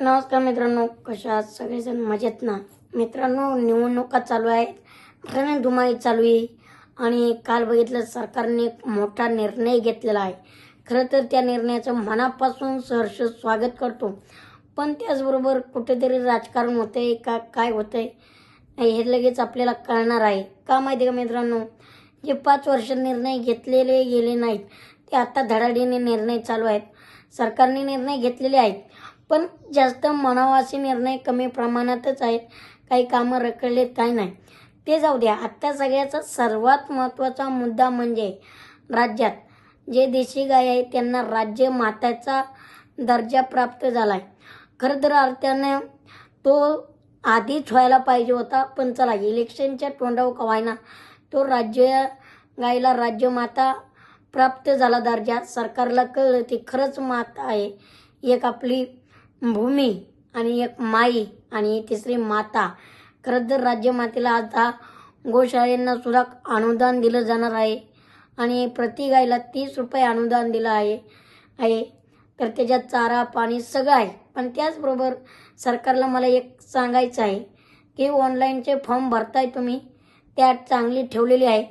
नमस्कार मित्रांनो कशा आहात? सगळेजण मजेत ना? मित्रांनो निवडणुका चालू आहेत. रणधुमाळी चालू आहे. आणि काल बघितलं सरकारने एक मोठा निर्णय घेतलेला आहे. खरं तर त्या निर्णयाचं मनापासून सहर्ष स्वागत करतो. पण त्याचबरोबर कुठेतरी राजकारण होतं आहे का काय होतं आहे हे लगेच आपल्याला कळणार आहे. का माहिती आहे का मित्रांनो? जे पाच वर्ष निर्णय घेतलेले गेले नाहीत ते आता धडाडीने निर्णय चालू आहेत. सरकारने निर्णय घेतलेले आहेत. पण जास्त मनावासी निर्णय कमी प्रमाणातच आहेत. काही कामं रखडलेत काही नाही. ते जाऊ द्या. आत्ता सगळ्याचा सर्वात महत्त्वाचा मुद्दा म्हणजे राज्यात जे देशी गाय आहे त्यांना राज्य माताचा दर्जा प्राप्त झाला आहे खरं तर अर्थानं तो आधीच व्हायला पाहिजे होता पण चला इलेक्शनच्या तोंडावर कवायना. व्हायना तो राज्य गायला राज्यमाता प्राप्त झाला दर्जा. सरकारला कळलं ती खरंच माता आहे. एक आपली भूमी आणि एक माई आणि तिसरी माता. खरंच तर राज्यमातेला आता गोशाळेंना सुद्धा अनुदान दिलं जाणार आहे. आणि प्रति गायला तीस रुपये अनुदान दिलं आहे. आहे. तर त्याच्यात चारा पाणी सगळं आहे. पण त्याचबरोबर सरकारला मला एक सांगायचं आहे की ऑनलाईनचे फॉर्म भरताय तुम्ही. त्यात चांगली ठेवलेली आहे.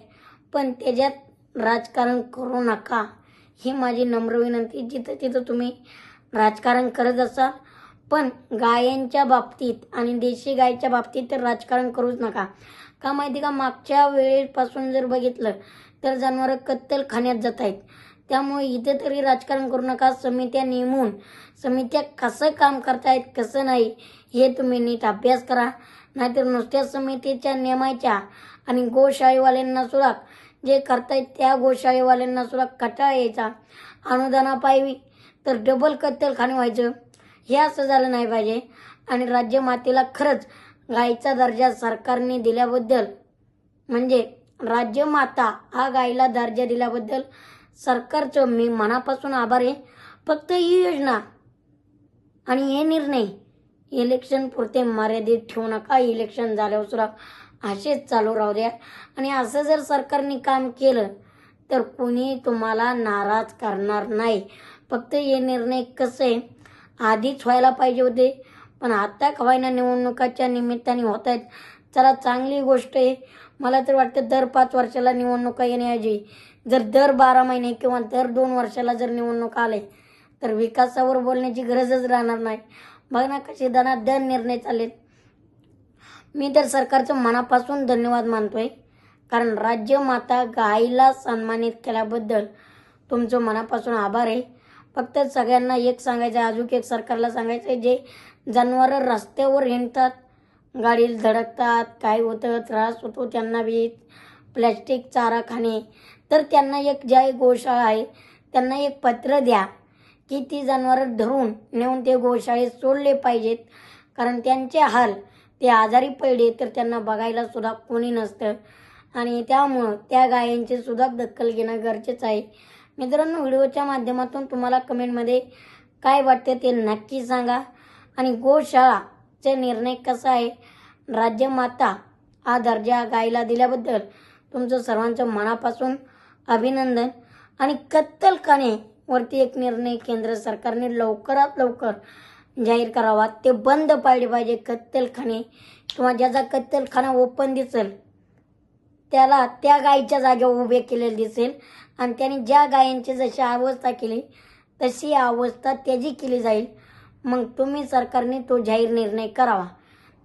पण त्याच्यात राजकारण करू नका. ही माझी नम्र विनंती. जिथं तिथं तुम्ही राजकारण करत असाल पण गायांच्या बाबतीत आणि देशी गायच्या बाबतीत तर राजकारण करूच नका. का माहिती का मागच्या वेळेपासून जर बघितलं तर जनावरं कत्तलखान्यात जात आहेत. त्यामुळे इथे तरी राजकारण करू नका. समित्या नेमून समित्या कसं काम करतायत कसं नाही हे तुम्ही नीट अभ्यास करा. नाहीतर नुसत्या समितीच्या नेमायच्या आणि गोशाळेवाल्यांना सुद्धा जे करतायत त्या गोशाळेवाल्यांना सुद्धा कटाळ यायचा. अनुदानापायी तर डबल कत्तलखाने व्हायचं. हे असं झालं नाही पाहिजे. आणि राज्यमातेला खरंच गायीचा दर्जा सरकारने दिल्याबद्दल म्हणजे राज्यमाता हा गायीला दर्जा दिल्याबद्दल सरकारचं मी मनापासून आभार आहे. फक्त ही योजना आणि हे निर्णय इलेक्शन पुरते मर्यादित ठेवू नका. इलेक्शन झाल्यावर सुद्धा असेच चालू राहू द्या. आणि असं जर सरकारने काम केलं तर कोणी तुम्हाला नाराज करणार नाही. फक्त हे निर्णय कसं आहे? आधीच व्हायला पाहिजे होते. पण आता खवायना निवडणुकाच्या निमित्ताने होत आहेत. चला चांगली गोष्ट आहे. मला तर वाटतं दर पाच वर्षाला निवडणुका येण्याऐवजी जर दर बारा महिने किंवा दर दोन वर्षाला जर निवडणूक आले तर विकासावर बोलण्याची गरजच राहणार नाही. बघ ना कसे दनादन निर्णय चाललेत. मी तर सरकारचं मनापासून धन्यवाद मानतोय. कारण राज्यमाता गायीला सन्मानित केल्याबद्दल तुमचं मनापासून आभार आहे. फक्त सगळ्यांना एक सांगायचं आहे अजून एक सरकारला सांगायचं आहे जे जनावरं रस्त्यावर हिंडतात गाडीला धडकतात काय होतं त्रास होतो त्यांना बी प्लॅस्टिक चारा खाणे. तर त्यांना एक ज्या गोशाळा आहे त्यांना एक पत्र द्या की ती जनावरं धरून नेऊन ते गोशाळेत सोडले पाहिजेत. कारण त्यांचे हाल ते आजारी पडले तर त्यांना बघायला सुद्धा कोणी नसतं. आणि त्यामुळं त्या गायांची सुद्धा दखल घेणं गरजेचं आहे. मित्रांनो व्हिडिओच्या माध्यमातून तुम्हाला कमेंटमध्ये काय वाटतं ते नक्की सांगा. आणि गोशाळाचा निर्णय कसा आहे? राज्यमाता हा दर्जा गायला दिल्याबद्दल तुमचं सर्वांचं मनापासून अभिनंदन. आणि कत्तलखाने वरती एक निर्णय केंद्र सरकारने लवकरात लवकर जाहीर करावा. ते बंद पाडले पाहिजे कत्तलखाने. किंवा ज्याचा कत्तलखाना ओपन दिसेल त्याला त्या गायीच्या जागेवर उभे केलेले दिसेल. आणि त्याने ज्या गायींची जशी अवस्था केली तशी अवस्था त्याची केली जाईल. मग तुम्ही सरकारने तो जाहीर निर्णय करावा.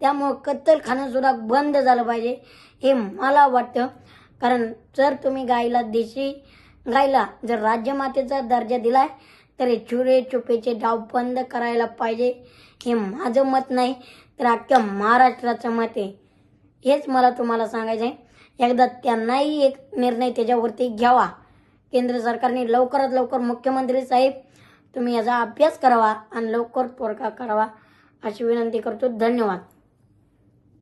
त्यामुळं कत्तलखानंसुद्धा बंद झालं पाहिजे हे मला वाटतं. कारण जर तुम्ही गायीला देशी गायला जर राज्यमातेचा दर्जा दिलाय तर हे चुरे चुपेचे डाव बंद करायला पाहिजे. हे माझं मत नाही तर अख्ख्या महाराष्ट्राचं मत आहे. हेच मला तुम्हाला सांगायचं आहे एकदा त्यांनाही एक निर्णय त्याच्यावरती घ्यावा. केंद्र सरकारने लवकरात लवकर मुख्यमंत्री साहेब तुम्ही याचा अभ्यास करावा आणि लवकर तोडगा करावा अशी विनंती करतो. धन्यवाद.